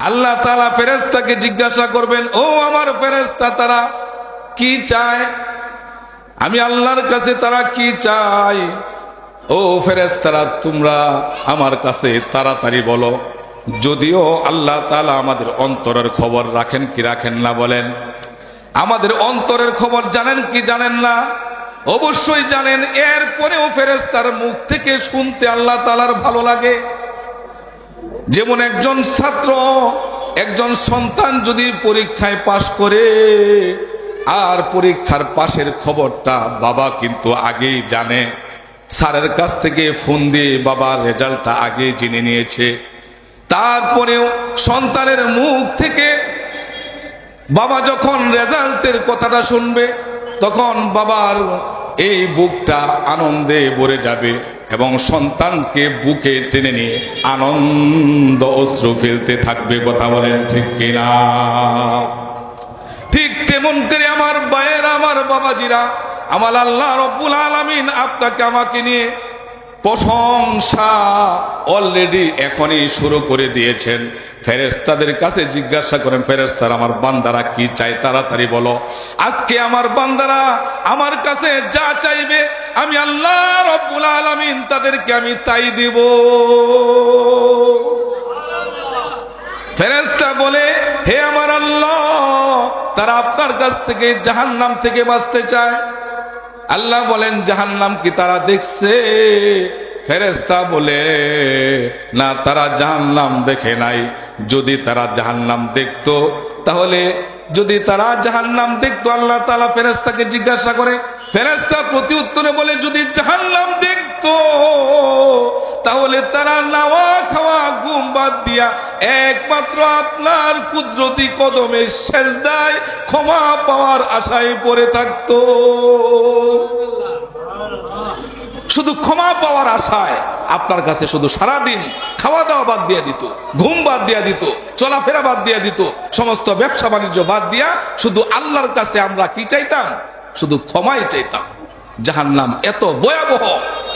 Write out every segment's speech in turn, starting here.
আল্লাহ তালা ফেরেস্তাকে জিজ্ঞাসা করবেন, ও আমার ফেরেস্তা তারা কি চায়? আমি আল্লাহর কাছে, তারা কি চায়? ও ফেরেস্তারা তোমরা আমার কাছে তাড়াতাড়ি বলো। যদিও আল্লাহ তালা আমাদের অন্তরের খবর রাখেন কি রাখেন না বলেন। আমাদের অন্তরের খবর জানেন কি জানেন না? অবশ্যই জানেন। এরপরেও ফেরেস্তার মুখ থেকে শুনতে আল্লাহ তালার ভালো লাগে। যেমন একজন ছাত্র, একজন সন্তান যদি পরীক্ষায় পাশ করে, আর পরীক্ষার পাশের খবরটা বাবা কিন্তু আগেই জানে। স্যারের কাছ থেকে ফোন দিয়ে বাবার রেজাল্টটা আগেই জেনে নিয়েছে। তারপরেও সন্তানের মুখ থেকে বাবা যখন রেজাল্টের কথাটা শুনবে, তখন বাবার এই বুকটা আনন্দে ভরে যাবে। এবং সন্তানকে বুকে টেনে নিয়ে আনন্দ অশ্রু ফেলতে থাকবে কথা বলেন ঠিক কিনা? ঠিক তেমন করে আমার বায়ের আমার বাবাজিরা, আমার আল্লাহ রব্বুল আলমিন আপনাকে আমাকে নিয়ে প্রশংসা অলরেডি এখনই শুরু করে দিয়েছেন। ফেরেস্তাদের কাছে জিজ্ঞাসা করেন ফেরেস্তার আমার বান্দারা কি চাই তাড়াতাড়ি বলো। আজকে আমার বান্দারা আমার কাছে যা চাইবে আমি আল্লাহ রব্বুল আলমিন তাদেরকে আমি তাই দিব। ফেরেস্তা বলে, হে আমার আল্লাহ, তারা আপনার কাছ থেকে জাহান্নাম থেকে বাঁচতে চায়। আল্লাহ বলেন, জাহান্নাম কি তারা দেখছে? ফেরেস্তা বলে, না, তারা জাহান্নাম দেখে নাই। যদি তারা জাহান্নাম দেখতো, তাহলে যদি তারা জাহান্নাম দেখতো, আল্লাহ তালা ফেরেস্তাকে জিজ্ঞাসা করে ফেরেস্তা প্রতি উত্তরে বলে, যদি জাহান্নাম দেখতো, তাহলে তারা নাওয়া খাওয়া, ঘুম বাদ দিয়া একমাত্র আপনার কুদরতি কদমে শেষ দায় ক্ষমা পাওয়ার আশায় পড়ে থাকতো। শুধু ক্ষমা পাওয়ার আশায় আপনার কাছে শুধু সারাদিন খাওয়া দাওয়া বাদ দিয়ে দিত, ঘুম বাদ দিয়ে দিত, চলাফেরা বাদ দিয়ে দিত, সমস্ত ব্যবসা বাণিজ্য বাদ দিয়া শুধু আল্লাহর কাছে আমরা কি চাইতাম? শুধু ক্ষমাই চাইতাম। জাহান্নাম এত ভয়াবহ,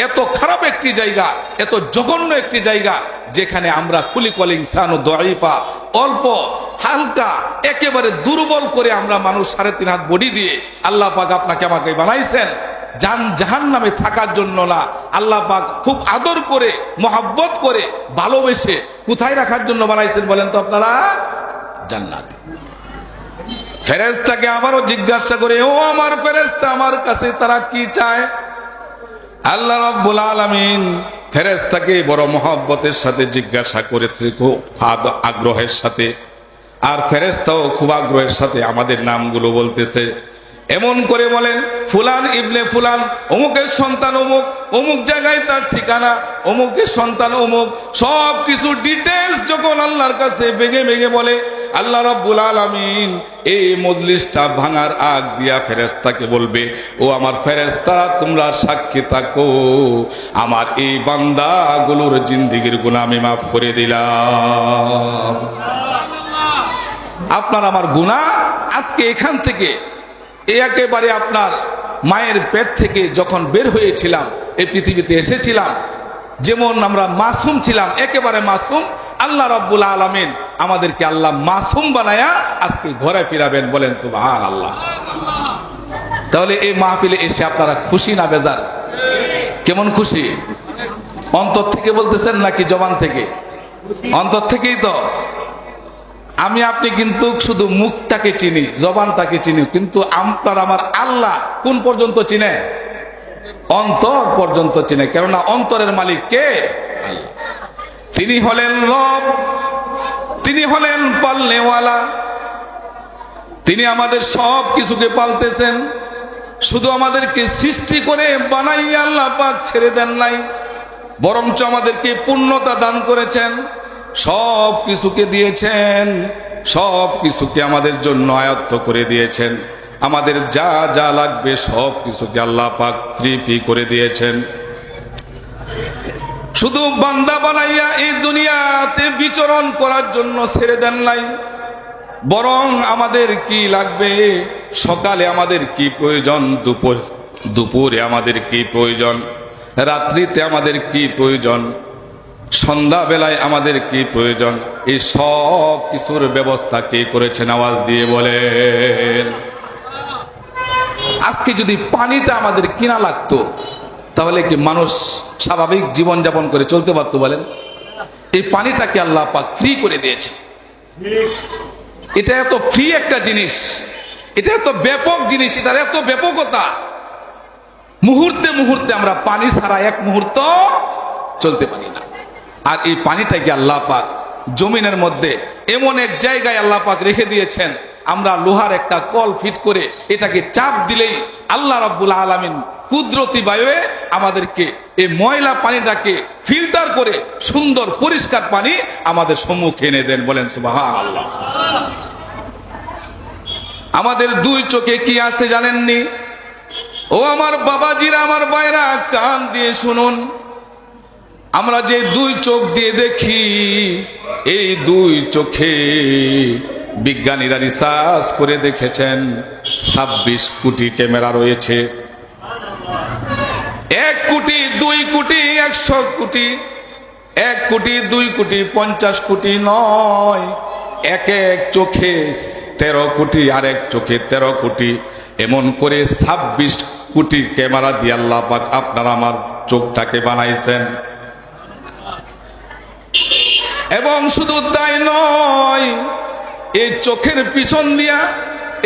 এত খারাপ একটি জায়গা, এত জঘন্য একটি জায়গা, যেখানে আমরা খুলি কলিং সান ও দইফা অল্প, হালকা, একেবারে দুর্বল করে আমরা মানুষ সাড়ে তিন হাত বডি দিয়ে আল্লাহ পাক আপনাকে আমাকে বানাইছেন। জান জাহান নামে থাকার জন্য না, আল্লাহ পাক খুব আদর করে, মোহাব্বত করে, ভালোবেসে কোথায় রাখার জন্য বানাইছেন বলেন তো আপনারা? জান্নাত। ফেরেস্তাকে আবারও জিজ্ঞাসা করে, ও আমার ফেরেস্তা আমার কাছে তারা কি চায়? আল্লাহ রব্বুল আলমিন ফেরেস্তাকে বড় মহব্বতের সাথে জিজ্ঞাসা করেছে, খুব আগ্রহের সাথে। আর ফেরেস্তাও খুব আগ্রহের সাথে আমাদের নামগুলো বলতেছে। এমন করে বলেন, ফুলান ইবনে ফুলান, অমুকের সন্তান অমুক অমুক জায়গায় তার ঠিকানা, অমুকের সন্তান অমুক। সব কিছু ডিটেলস যখন আল্লাহর কাছে বেগে বেগে বলে আল্লাহ রাব্বুল আলামিন এই মজলিসটা ভাঙার আগ দিয়া ফেরেস্তাকে বলবে, ও আমার ফেরেস্তারা তোমরা সাক্ষী থাকো। আমার এই বান্দাগুলোর জিন্দিগির গুণ আমি মাফ করে দিলাম। আপনার আমার গুণা আজকে এখান থেকে, একেবারে আপনার মায়ের পেট থেকে যখন বের হয়েছিলাম, এই পৃথিবীতে এসেছিলাম যেমন আমরা মাসুম ছিলাম, একেবারে মাসুম, আল্লাহ রব্বুল আলমিন আমাদেরকে আল্লাহ মাসুম বানায়া আজকে ঘরে ফিরাবেন বলেন সুবাহ আল্লাহ তাহলে এই মাহফিলে এসে আপনারা খুশি না বেজার? কেমন খুশি? অন্তর থেকে বলতেছেন নাকি জবান থেকে? অন্তর থেকেই তো। আমি, আপনি কিন্তু শুধু মুখটাকে চিনি, জবানটাকে চিনি, কিন্তু আপনার, আমার আল্লাহ কোন পর্যন্ত চিনে? অন্তর পর্যন্ত চিনে। কেননা অন্তরের মালিক কে? তিনি হলেন রব, তিনি হলেন পালনেওয়ালা। তিনি আমাদের সব কিছুকে পালতেছেন। শুধু আমাদেরকে সৃষ্টি করে বানাই আল্লাহ পাক ছেড়ে দেন নাই, বরঞ্চ আমাদেরকে পূর্ণতা দান করেছেন, সব কিছুকে দিয়েছেন, সব কিছুকে আমাদের জন্য আয়ত্ত করে দিয়েছেন। আমাদের যা যা লাগবে সব কিছুকে আল্লাহ পাক ফ্রি করে দিয়েছেন। শুধু বান্দা বানাইয়া এই দুনিয়াতে বিচরণ করার জন্য ছেড়ে দেন নাই। বরং আমাদের কি লাগবে? সকালে আমাদের কি প্রয়োজন? দুপুর, দুপুরে আমাদের কি প্রয়োজন? রাত্রিতে আমাদের কি প্রয়োজন? সন্ধ্যাবেলায় আমাদের কি প্রয়োজন? এই সব কিছুর ব্যবস্থা কে করেছেন? আওয়াজ দিয়ে বলেন। আজকে যদি পানিটা আমাদের কিনা লাগতো, তাহলে কি মানুষ স্বাভাবিক জীবন যাপন করে চলতে পারতো বলেন? এই পানিটাকে আল্লাহ পাক ফ্রি করে দিয়েছে। এটা এত ফ্রি একটা জিনিস, এটা এত ব্যাপক জিনিস, এটার এত ব্যাপকতা। মুহূর্তে মুহূর্তে আমরা পানি ছাড়া এক মুহূর্ত চলতে পারি না। আর এই পানিটাকে আল্লাহ পাক জমিনের মধ্যে এমন এক জায়গায় আল্লাহ পাক রেখে দিয়েছেন আমরা লোহার একটা কল ফিট করে এটাকে চাপ দিলেই আল্লাহ রাব্বুল আলামিন কুদরতি বায়ুয়ে আমাদেরকে এই ময়লা পানিটাকে ফিল্টার করে সুন্দর পরিষ্কার পানি আমাদের সম্মুখে এনে দেন বলেন সুবাহান আল্লাহ আমাদের দুই চোখে কি আছে জানেননি? ও আমার বাবাজিরা, আমার বাইরা কান দিয়ে শুনুন। আমরা যে দুই চোখ দিয়ে দেখি, এই দুই চোখে বিজ্ঞানীরা রিসার্চ করে দেখেছেন, ছাব্বিশ কোটি ক্যামেরা রয়েছে। এক কোটি, দুই কোটি, একশো কোটি, এক কোটি, দুই কোটি, পঞ্চাশ কোটি নয়। এক এক চোখে তেরো কোটি, আর এক চোখে তেরো কোটি। এমন করে ছাব্বিশ কোটি ক্যামেরা দিয়ে আল্লাহ পাক আপনার আমার চোখটাকে বানাইছেন। এবং শুধু তাই নয় এই চোখের পিছন দিয়া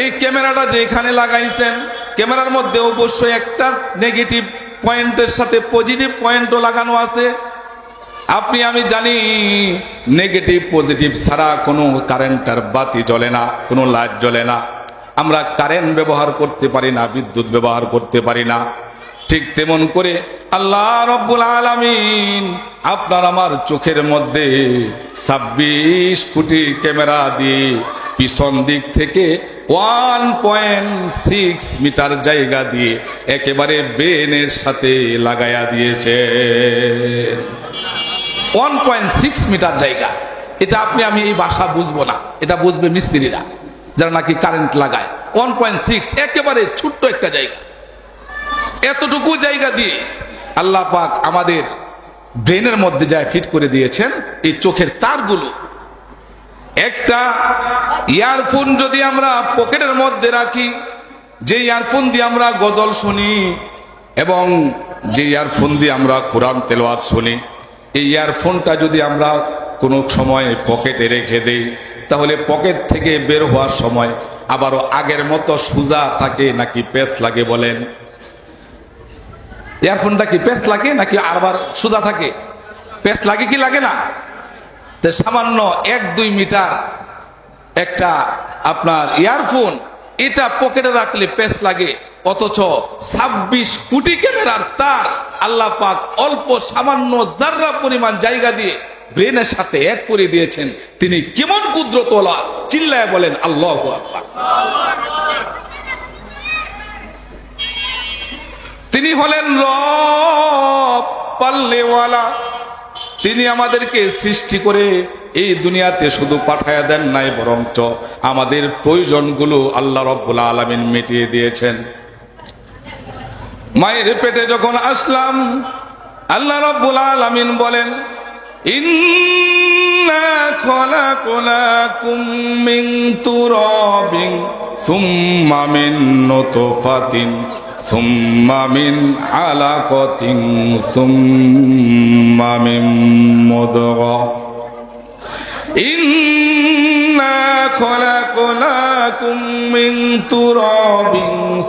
এই ক্যামেরাটা যে এখানে লাগাইছেন, ক্যামেরার মধ্যে অবশ্যই একটা নেগেটিভ পয়েন্টের সাথে পজিটিভ পয়েন্টও লাগানো আছে। আপনি, আমি জানি নেগেটিভ পজিটিভ ছাড়া কোনো কারেন্টার বাতি জ্বলে না, কোনো লাইট জ্বলে না। আমরা কারেন্ট ব্যবহার করতে পারি না, বিদ্যুৎ ব্যবহার করতে পারি না। ঠিক তেমন করে আল্লাহ রব্বুল আলামিন আপনার আমার চোখের মধ্যে ছাব্বিশ কোটি ক্যামেরা দিয়ে পিছন দিক থেকে ওয়ান পয়েন্ট সিক্স মিটার জায়গা দিয়ে একেবারে বেনের সাথে লাগাইয়া দিয়েছে ওয়ান পয়েন্ট সিক্স মিটার জায়গা। এটা আপনি, আমি এই ভাষা বুঝব না। এটা বুঝবে মিস্ত্রিরা যারা নাকি কারেন্ট লাগায়। ওয়ান পয়েন্ট সিক্স একেবারে ছোট্ট একটা জায়গা। এতটুকু জায়গা দিয়ে আল্লাহ পাক আমাদের ব্রেনের মধ্যে যায় ফিট করে দিয়েছেন, এই চোখের তারগুলো। একটা ইয়ারফোন যদি আমরা পকেটের মধ্যে রাখি, যে ইয়ারফোন দিয়ে আমরা গজল শুনি এবং যে ইয়ারফোন দিয়ে আমরা কোরআন তেলোয়াত শুনি, এই ইয়ারফোনটা যদি আমরা কোনো সময় পকেটে রেখে দেই, তাহলে পকেট থেকে বের হওয়ার সময় আবারও আগের মতো সোজা থাকে নাকি পেস লাগে বলেন? ইয়ারফোনটা কি পেস লাগে নাকি আরবার সোজা থাকে? পেস লাগে কি লাগে না? তো সামান্য এক, দুই মিটার একটা আপনার ইয়ারফোন, এটা পকেটে রাখলে পেস লাগে। অথচ ছাব্বিশ কোটি ক্যামেরার তার আল্লাহ পাক অল্প সামান্য জাররা পরিমাণ জায়গা দিয়ে ব্রেনের সাথে এক করে দিয়েছেন, তিনি কেমন কুদ্রতলা চিল্লায় বলেন আল্লাহ আকবার। তিনি হলেন পাল্লেওয়ালা। তিনি আমাদেরকে সৃষ্টি করে এই দুনিয়াতে শুধু পাঠায়া দেন নাই, বরঞ্চ আমাদের প্রয়োজনগুলো আল্লাহ রব্বুল আলমিন মিটিয়ে দিয়েছেন। মায়ের পেটে যখন আসলাম, আল্লাহ রব্বুল আলমিন বলেন إنا خلقناكم من تراب ثم من نطفة ثم من علقة ثم من مضغة إنا خلقناكم من تراب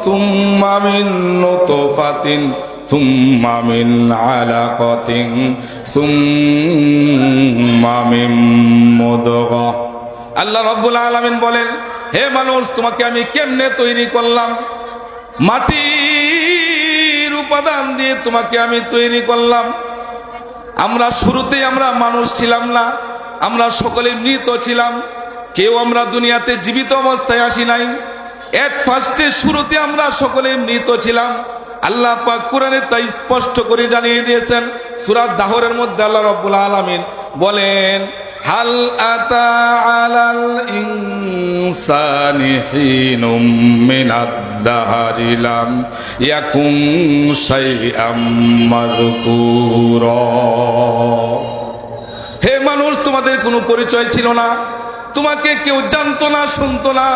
ثم من نطفة ثم من علقة ثم من مضغة আল্লাহ রব্বুল আলমিন বলেন হে মানুষ তোমাকে আমি কেমনে তৈরি করলাম মাটির উপাদান দিয়ে তোমাকে আমি তৈরি করলাম আমরা শুরুতেই আমরা মানুষ ছিলাম না আমরা সকলে মৃত ছিলাম কেউ আমরা দুনিয়াতে জীবিত অবস্থায় আসি নাই এট ফার্স্টে শুরুতে আমরা সকলে মৃত ছিলাম আল্লাহ পাক কোরআনে তাই স্পষ্ট করে জানিয়ে দিয়েছেন, সূরা দাহরের মধ্যে আল্লাহ রাব্বুল আলামিন বলেন, হাল আতা আলাল ইনসানি হিনুম মিনাদ দাহরি ইয়াকুম শাইআম মাযকুরা. হে মানুষ, তোমাদের কোনো পরিচয় ছিল না? তোমাকে কেউ জানতো না, শুনতো না।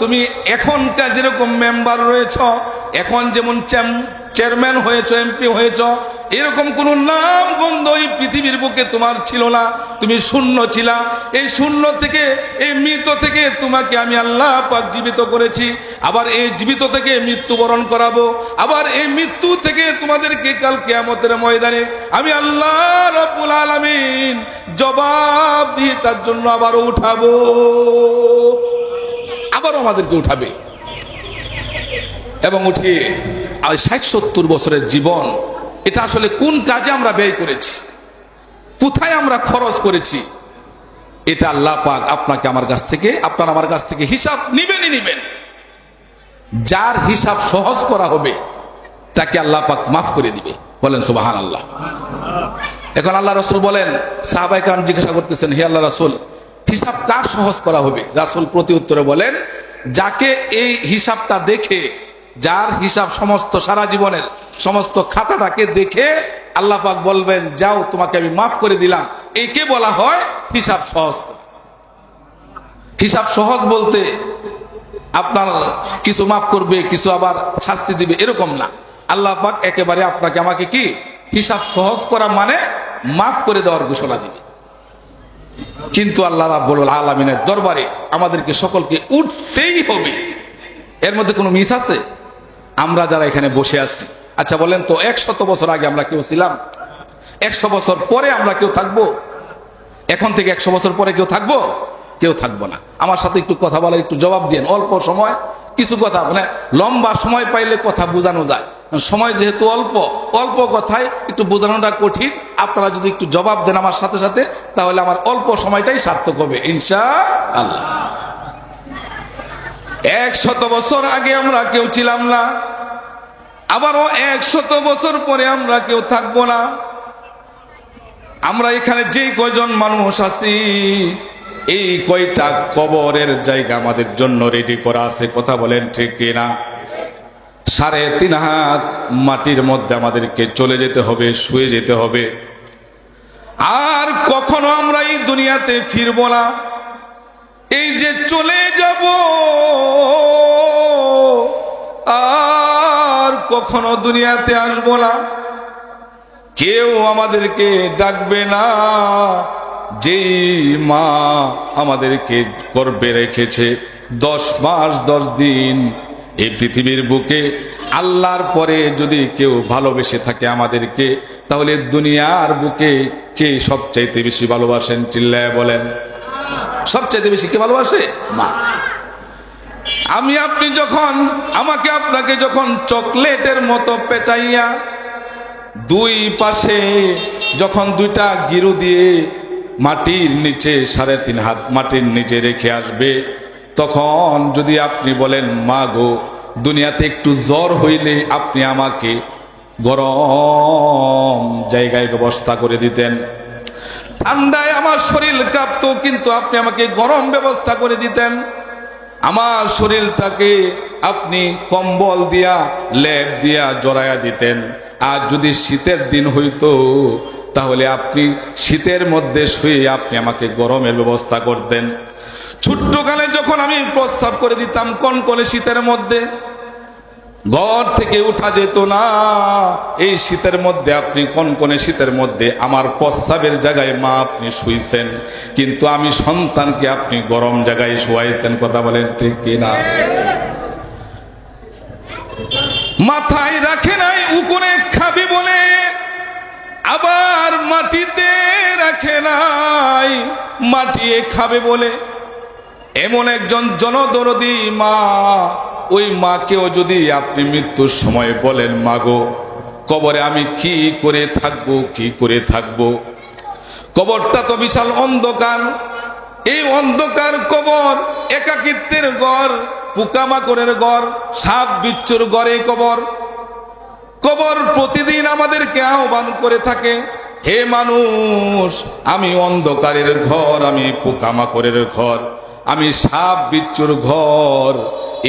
তুমি এখনকার যেরকম মেম্বার রয়েছ, এখন যেমন চেয়ারম্যান হয়েছ এমপি হয়েছ এরকম কোনো নাম গন্ধ এই পৃথিবীর বুকে তোমার ছিল না। তুমি শূন্য ছিলা। এই শূন্য থেকে, এই মৃত থেকে তোমাকে আমি আল্লাহ পাক জীবিত করেছি। আবার এই জীবিত থেকে মৃত্যুবরণ করাবো। আবার এই মৃত্যু থেকে তোমাদেরকে কাল কেয়ামতের ময়দানে আমি আল্লাহ রব্বুল আলামিন জবাব দিয়ে তার জন্য আবারও উঠাবো। আবারও আমাদেরকে উঠাবে। এবং উঠে ষাট সত্তর বছরের জীবন এটা আসলে কোন কাজে আমরা ব্যয় করেছি? কোথায় আমরা খরচ করেছি? এটা আল্লাহ পাক আপনাকে আমার কাছ থেকে, আপনার আমার কাছ থেকে হিসাব নিবেনই নিবেন। যার হিসাব সহজ করা হবে, তাকে আল্লাহ পাক মাফ করে দিবে। বলেন সুবাহান আল্লাহ এখন আল্লাহ রসুল বলেন সাহাবাই কারণ জিজ্ঞাসা করতেছেন, হে আল্লাহ রাসুল, হিসাব কার সহজ করা হবে? রাসুল প্রতি উত্তরে বলেন, যাকে এই হিসাবটা দেখে যার হিসাব সমস্ত সারা জীবনের সমস্ত খাতাটাকে দেখে আল্লাহ পাক বলবেন, যাও, তোমাকে আমি মাফ করে দিলাম। একে বলা হয় হিসাব সহজ। হিসাব সহজ বলতে আপনার কিছু মাফ করবে, কিছু আবার শাস্তি দিবে, এরকম না। আল্লাহ পাক একেবারে আপনাকে আমাকে কি? হিসাব সহজ করা মানে মাফ করে দেওয়ার ঘোষণা দিবে। কিন্তু আল্লাহ রাব্বুল আলামিনের দরবারে আমাদেরকে সকলকে উঠতেই হবে। এর মধ্যে কোনো মিস আছে? আমরা যারা এখানে বসে আছি। আচ্ছা বলেন তো, একশত বছর আগে আমরা কেউ ছিলাম? একশো বছর পরে আমরা কেউ থাকব? এখন থেকে একশো বছর পরে কেউ থাকব? কেউ থাকব না। আমার সাথে একটু কথা বলার একটু জবাব দিন অল্প সময়, কিছু কথা মানে লম্বা সময় পাইলে কথা বোঝানো যায়। সময় যেহেতু অল্প অল্প কথায় একটু বোঝানোটা কঠিন। আপনারা যদি একটু জবাব দেন আমার সাথে সাথে, তাহলে আমার অল্প সময়টাই সার্থক হবে ইনশা আল্লাহ একশত বছর আগে আমরা কেউ ছিলাম না। আবারও একশত বছর পরে আমরা কেউ থাকব না। আমরা এখানে যে কয়জন মানুষ আছি, এই কয়টা কবরের জায়গা আমাদের জন্য রেডি করা আছে, কথা বলেন ঠিক কিনা? সাড়ে তিন হাত মাটির মধ্যে আমাদেরকে চলে যেতে হবে, শুয়ে যেতে হবে। আর কখনো আমরা এই দুনিয়াতে ফিরবো না। এই যে চলে যাব, আর কখনো দুনিয়াতে আসব না। কেউ আমাদেরকে ডাকবে না, যেই মা আমাদেরকে গর্বে রেখেছে। দশ মাস, দশ দিন এই পৃথিবীর বুকে, আল্লাহর পরে যদি কেউ ভালোবেসে থাকে আমাদেরকে, তাহলে দুনিয়ার বুকে কে সবচাইতে বেশি ভালোবাসেন, চিল্লায় বলেন। সবচাইতে বেশি কে ভালোবাসে? মা। আমি আপনি যখন, আমাকে আপনাকে যখন চকলেটের মতো পেঁচাইয়া দুই পাশে যখন দুইটা গিরু দিয়ে মাটির নিচে সাড়ে তিন হাত মাটির নিচে রেখে আসবে, তখন যদি আপনি বলেন, মা গো, দুনিয়াতে একটু জ্বর হইলে আপনি আমাকে গরম জায়গায় ব্যবস্থা করে দিতেন। ঠান্ডায় আমার শরীর কাঁপতো, কিন্তু আপনি আমাকে গরম ব্যবস্থা করে দিতেন। আমার শরীরটাকে আপনি কম্বল দিয়া, লেপ দিয়া জড়াইয়া দিতেন। আর যদি শীতের দিন হইতো, তাহলে আপনি শীতের মধ্যে শুয়ে আপনি আমাকে গরমের ব্যবস্থা করতেন। ছোট্টকালে যখন আমি প্রস্তাব করে দিতাম কনকনে শীতের মধ্যে ঘর থেকে উঠা যেত না। এই শীতের মধ্যে আপনি কনকনে শীতের মধ্যে আমার প্রস্রাবের জায়গায় মা আপনি শুইছেন, কিন্তু আমি সন্তানকে আপনি গরম জায়গায় শুয়াইছেন, কথা বলেন ঠিক কিনা? মাথায় রাখে নাই, উকুনে খাবি বলে, আবার মাটিতে রাখে নাই, মাটিয়ে খাবে বলে। এমন একজন জনদরদি মা ওই মাকেও যদি আপনি মৃত্যুর সময় বলেন, মাগো, কবরে আমি কি করে থাকব, কি করে থাকব? কবরটা তো বিশাল অন্ধকার। এই অন্ধকার কবর একাকিত্বের ঘর, পোকামাকড়ের ঘর, সাপ বিচ্ছুর ঘরে কবর। কবর প্রতিদিন আমাদেরকে আহ্বান করে থাকে, হে মানুষ, আমি অন্ধকারের ঘর, আমি পোকামাকড়ের ঘর, আমি সাপ বিচ্ছুর ঘর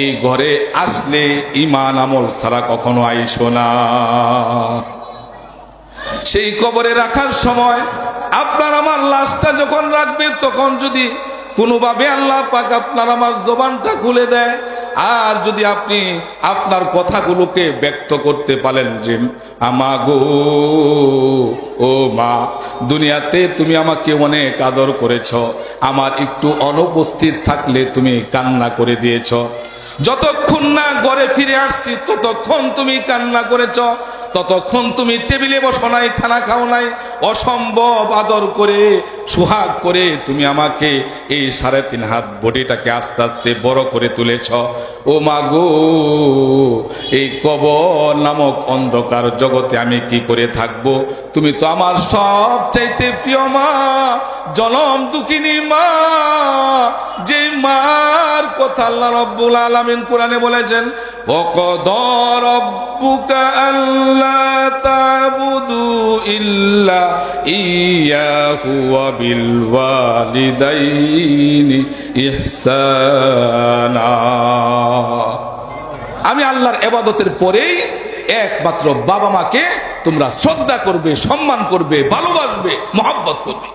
এই ঘরে আসলে ইমান আমল ছাড়া কখনো আইসো না। সেই কবরে রাখার সময় আপনার আমার লাশটা যখন রাখবে, তখন যদি কোনোভাবে আল্লাহ পাক আপনার আমার জবানটা খুলে দেয়, আর যদি আপনি আপনার কথাগুলোকে ব্যক্ত করতে পারেন যে, আমা গো, ও মা, দুনিয়াতে তুমি আমাকে অনেক আদর করেছ, আমার একটু অনুপস্থিত থাকলে তুমি কান্না করে দিয়েছ। যতক্ষণ না ঘরে ফিরে আসছি ততক্ষণ তুমি কান্না করেছ। ততক্ষণ তুমি টেবিলে বসো নাই, খানা খাও নাই, অসম্ভব আদর করে, সুহাগ করে তুমি আমাকে এই সাড়ে তিন হাত বডিটাকে আস্তে আস্তে বড় করে তুলেছ। ও মা গো, এই কবর নামক অন্ধকার জগতে আমি কি করে থাকব? তুমি তো আমার সব চাইতে প্রিয় মা, জনম দুঃখিনী মা। যে মার কথা আল্লাহ রব্বুল আলামিন কোরআনে বলেছেন وقضى ربك ألا تعبدوا إلا إياه وبالوالدين إحسانا আমি আল্লাহর এবাদতের পরেই একমাত্র বাবা মাকে তোমরা শ্রদ্ধা করবে সম্মান করবে ভালোবাসবে মহাব্বত করবে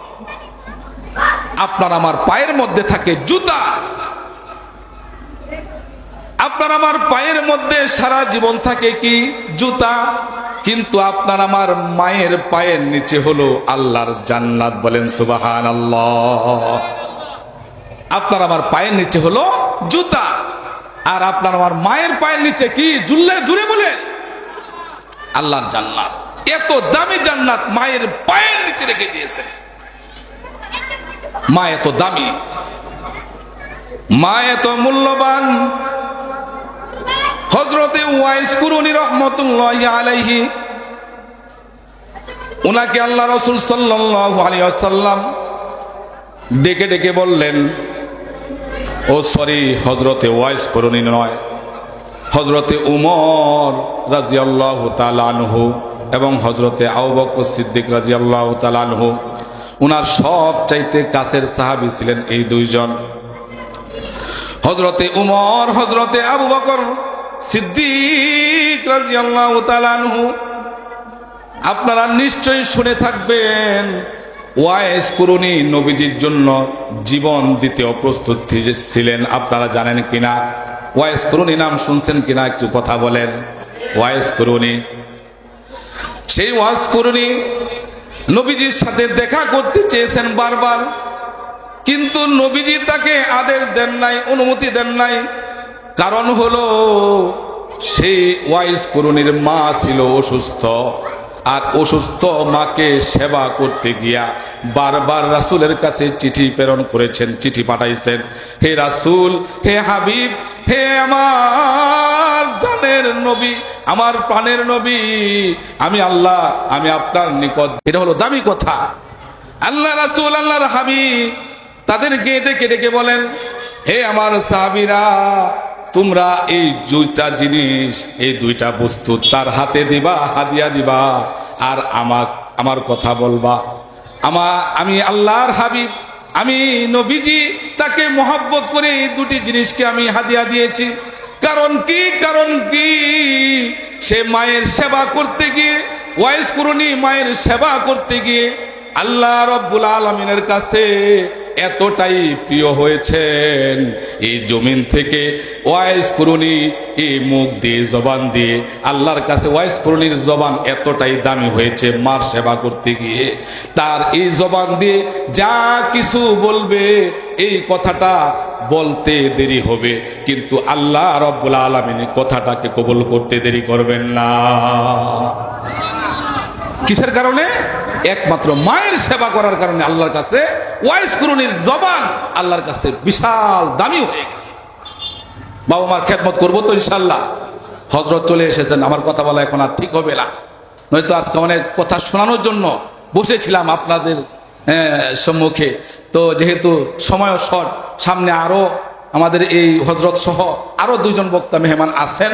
আপনার আমার পায়ের মধ্যে থাকে জুতা আপনার আমার পায়ের মধ্যে সারা জীবন থাকে কি? জুতা। কিন্তু আপনার আমার মায়ের পায়ের নিচে হলো আল্লাহর জান্নাত বলেন সুবাহান আল্লাহ আপনার আমার পায়ের নিচে হলো জুতা। আর আপনার আমার মায়ের পায়ের নিচে কি? জুল্লে জুড়ে বলেন আল্লাহর জান্নাত। এত দামি জান্নাত মায়ের পায়ের নিচে রেখে দিয়েছেন। মা এত দামি। মা এত মূল্যবান। হজরতে ওয়াইস কুরুনি রহমতুল্লাহ আলাইহি ওনাকে আল্লাহ রসুল সাল্লাহ আলিয়াল্লাম ডেকে ডেকে বললেন, ও সরি হজরতে ওয়াইস করুনি নয় হজরতে উমর রাজি আল্লাহ তালানহু এবং হজরতে আউবক সিদ্দিক রাজি আল্লাহ তালানহু উনার সব চাইতে কাছের সাহাবি ছিলেন এই দুইজন। হজরতে উমর হজরতে আবু বকর সিদ্দিক আপনারা নিশ্চয়ই শুনে থাকবেন, ওয়াইস করুনি নবীজির জন্য জীবন দিতে অপ্রস্তুত ছিলেন, আপনারা জানেন কিনা? ওয়াইস করুনি নাম শুনছেন কিনা? একটু কথা বলেন। ওয়াইস করুনি, সেই ওয়াইস করুনি নবীজির সাথে দেখা করতে চেয়েছেন বারবার, কিন্তু নবীজি তাকে আদেশ দেন নাই, অনুমতি দেন নাই। কারণ হলো সেই ওয়াইস করুনির মা ছিল অসুস্থ, আর অসুস্থ মাকে সেবা করতে গিয়া বারবার রাসুলের কাছে চিঠি প্রেরণ করেছেন, চিঠি পাঠাইছেন। হে রাসুল, হে হাবিব, হে আমার জানের নবী, আমার প্রাণের নবী, আমি আল্লাহ, আমি আপনার নিকট। এটা হলো দামি কথা। আল্লাহ রাসুল, আল্লাহর হাবিব তাদেরকে ডেকে ডেকে বলেন, হে আমার সাহাবিরা তোমরা এই দুইটা জিনিস, এই দুইটা বস্তু তার হাতে দিবা, হাদিয়া দিবা, আর আমার আমার কথা বলবা। আমা, আমি আল্লাহর হাবিব, আমি নবীজি, তাকে মোহাব্বত করে এই দুটি জিনিসকে আমি হাদিয়া দিয়েছি। কারণ কি কারণ কি? সে মায়ের সেবা করতে গিয়ে, ওয়াইস করুনি মায়ের সেবা করতে গিয়ে, আল্লাহ রব্বুল আলমিনের কাছে এতটাই প্রিয় হয়েছেন। এই জমিন থেকে ওয়াইস করুনি, এই মুখ দিয়ে, জবান দিয়ে, আল্লাহর কাছে ওয়াইস করুনির জবান এতটাই দামি হয়েছে মার সেবা করতে গিয়ে। তার এই জবান দিয়ে যা কিছু বলবে, এই কথাটা বলতে দেরি হবে। কিন্তু আল্লাহ রব্বুল আলমিন কথাটাকে কবুল করতে দেরি করবেন না। কিসের কারণে? একমাত্র মায়ের সেবা করার কারণে আল্লাহর কাছে ওয়াইস করুনির জবান আল্লাহর কাছে বিশাল দামি হয়ে গেছে। বাবা মার খেদমত করব তো ইনশাল্লাহ। হজরত চলে এসেছেন, আমার কথা বলা এখন আর ঠিক হবে না। নয়তো আজকে অনেক কথা শোনানোর জন্য বসেছিলাম আপনাদের সম্মুখে। তো যেহেতু সময় শর্ট সামনে আরও আমাদের এই হজরত সহ আরও দুজন বক্তা মেহমান আছেন।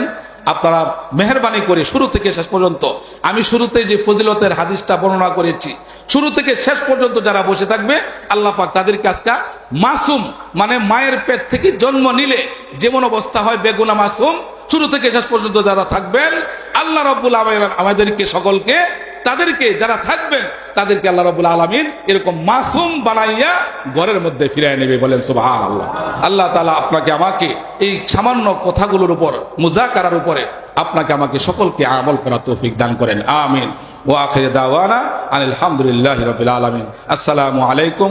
আপনারা মেহরবানি করে শুরু থেকে শেষ পর্যন্ত, আমি শুরুতে যে ফজিলতের হাদিসটা বর্ণনা করেছি, শুরু থেকে শেষ পর্যন্ত যারা বসে থাকবে, আল্লাহ পাক তাদের আজকা মাসুম মানে মায়ের পেট থেকে জন্ম নিলে যেমন অবস্থা হয় বেগুনা মাসুম, শুরু থেকে শেষ পর্যন্ত যারা থাকবেন, আল্লাহ রব্বুল আমাদেরকে সকলকে তাদেরকে যারা থাকবেন, তাদেরকে আল্লাহ রবুল আলমিন এরকম মাসুম বানাইয়া ঘরের মধ্যে ফিরাই নেবে বলেন সুবাহান আল্লাহ আল্লাহ তালা আপনাকে আমাকে এই সামান্য কথাগুলোর উপর, মুজাকারার উপরে আপনাকে আমাকে সকলকে আমল করা তৌফিক দান করেন। আমিন। ও আখির দাওয়ানা আনিল হামদুলিল্লাহ রবিল আলমিন। আসসালামু আলাইকুম